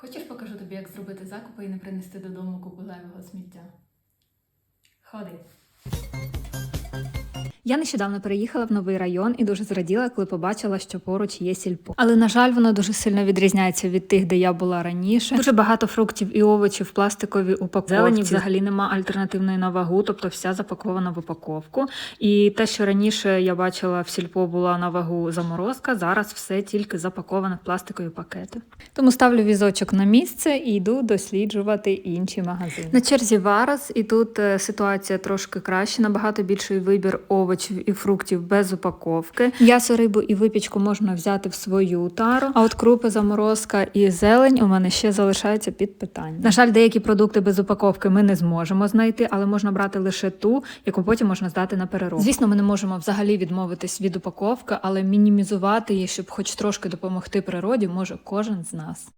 Хочеш покажу тобі, як зробити закупи і не принести додому купу зайвого сміття? Ходи. Я нещодавно переїхала в новий район і дуже зраділа, коли побачила, що поруч є сільпо. Але на жаль, воно дуже сильно відрізняється від тих, де я була раніше. Дуже багато фруктів і овочів в пластиковій упаковці. Зелені взагалі нема альтернативної на вагу, тобто вся запакована в упаковку. І те, що раніше я бачила в сільпо була на вагу заморозка, зараз все тільки запаковане в пластикові пакети. Тому ставлю візочок на місце і йду досліджувати інші магазини. На черзі Варас, і тут е, ситуація трошки краще, набагато більший вибір овочів і фруктів без упаковки. М'ясо, рибу і випічку можна взяти в свою тару. А от крупи, заморозка і зелень у мене ще залишаються під питанням. На жаль, деякі продукти без упаковки ми не зможемо знайти, але можна брати лише ту, яку потім можна здати на переробку. Звісно, ми не можемо взагалі відмовитись від упаковки, але мінімізувати її, щоб хоч трошки допомогти природі, може кожен з нас.